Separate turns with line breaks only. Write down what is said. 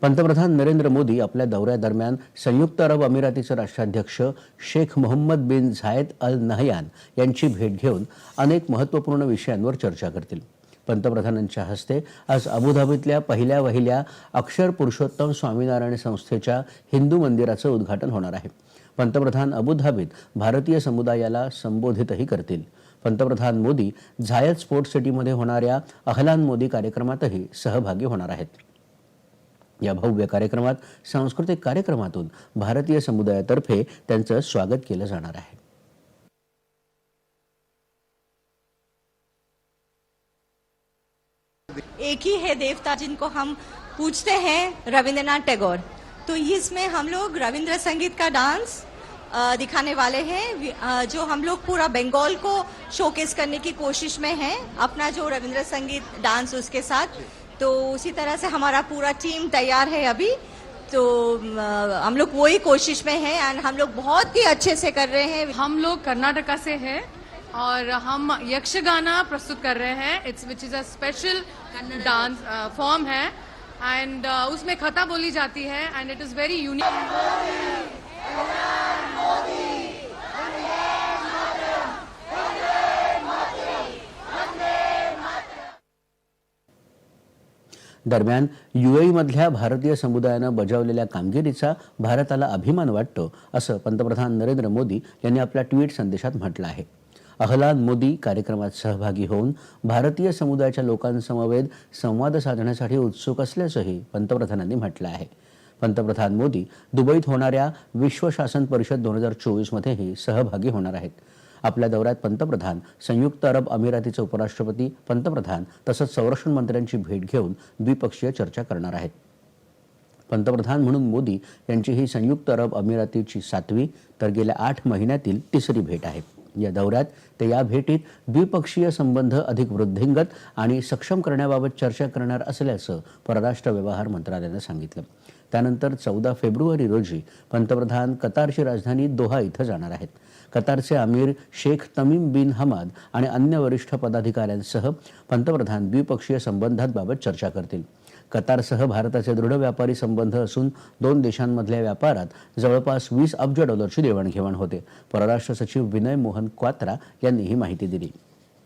पंतप्रधान नरेंद्र मोदी आपल्या दौऱ्यादरम्यान संयुक्त अरब अमिरातीचे राष्ट्राध्यक्ष Sheikh Mohammed bin Zayed Al Nahyan यांची भेट घेऊन अनेक महत्त्वपूर्ण विषयांवर चर्चा करतील. पंतप्रधानांच्या हस्ते आज अबुधाबीतल्या पहिल्या वहिल्या अक्षर पुरुषोत्तम स्वामीनारायण संस्थेच्या हिंदू मंदिराचं उद्घाटन होणार आहे. पंतप्रधान अबुधाबीत भारतीय समुदायाला संबोधितही करतील. पंतप्रधान मोदी झायद स्पोर्ट्स सिटीमध्ये होणाऱ्या अहलान मोदी कार्यक्रमातही सहभागी होणार आहेत. या भव्य कार्यक्रमात सांस्कृतिक कार्यक्रमातून भारतीय समुदायातर्फे त्यांचं स्वागत केलं जाणार आहे.
एक ही है देवता जिनको हम पूछते हैं रविंद्रनाथ टैगोर। तो इसमें हम लोग रविंद्र संगीत का डांस दिखाने वाले हैं। जो हम लोग पूरा बंगाल को शोकेस करने की कोशिश में हैं अपना जो रविंद्र संगीत डांस उसके साथ तो उसी तरह से हमारा पूरा टीम तैयार है अभी। तो हम लोग वही कोशिश में हैं एंड हम लोग बहुत ही अच्छे से कर रहे हैं।
हम लोग कर्नाटका से हैं और हम यक्षगाना प्रस्तुत कर रहे हैं। It's which is a special dance form है। एंड uh, उसमें खता बोली जाती है and it is very unique
दरम्यान युएईमधल्या भारतीय समुदायानं बजावलेल्या कामगिरीचा भारताला अभिमान वाटतो असं पंतप्रधान नरेंद्र मोदी यांनी आपल्या ट्विट संदेशात म्हटलं आहे. अहलाद मोदी कार्यक्रमात सहभागी होऊन भारतीय समुदायाच्या लोकांसमवेत संवाद साधण्यासाठी उत्सुक असल्याचंही पंतप्रधानांनी म्हटलं आहे. पंतप्रधान मोदी दुबईत होणाऱ्या विश्व शासन परिषद दोन हजार चोवीसमध्येही सहभागी होणार आहेत. आपल्या दौऱ्यात पंतप्रधान संयुक्त अरब अमिरातीचे उपराष्ट्रपती पंतप्रधान तसंच संरक्षण मंत्र्यांची भेट घेऊन द्विपक्षीय चर्चा करणार आहेत. पंतप्रधान म्हणून मोदी यांची ही संयुक्त अरब अमिरातीची सातवी तर गेल्या आठ महिन्यातील तिसरी भेट आहे. या दौऱ्यात ते या भेटीत द्विपक्षीय संबंध अधिक वृद्धिंगत आणि सक्षम करण्याबाबत चर्चा करणार असल्याचं परराष्ट्र व्यवहार मंत्रालयानं सांगितलं. त्यानंतर चौदा फेब्रुवारी रोजी पंतप्रधान कतारची राजधानी दोहा इथं जाणार आहेत. कतारचे अमीर शेख तमीम बिन हमाद आणि अन्य वरिष्ठ पदाधिकाऱ्यांसह पंतप्रधान द्विपक्षीय संबंधांबाबत चर्चा करतील. कतारसह भारताचे दृढ व्यापारी संबंध असून दोन देशांमधल्या व्यापारात जवळपास वीस अब्ज डॉलरची देवाणघेवाण होते. परराष्ट्र सचिव विनय मोहन क्वात्रा यांनी ही माहिती दिली.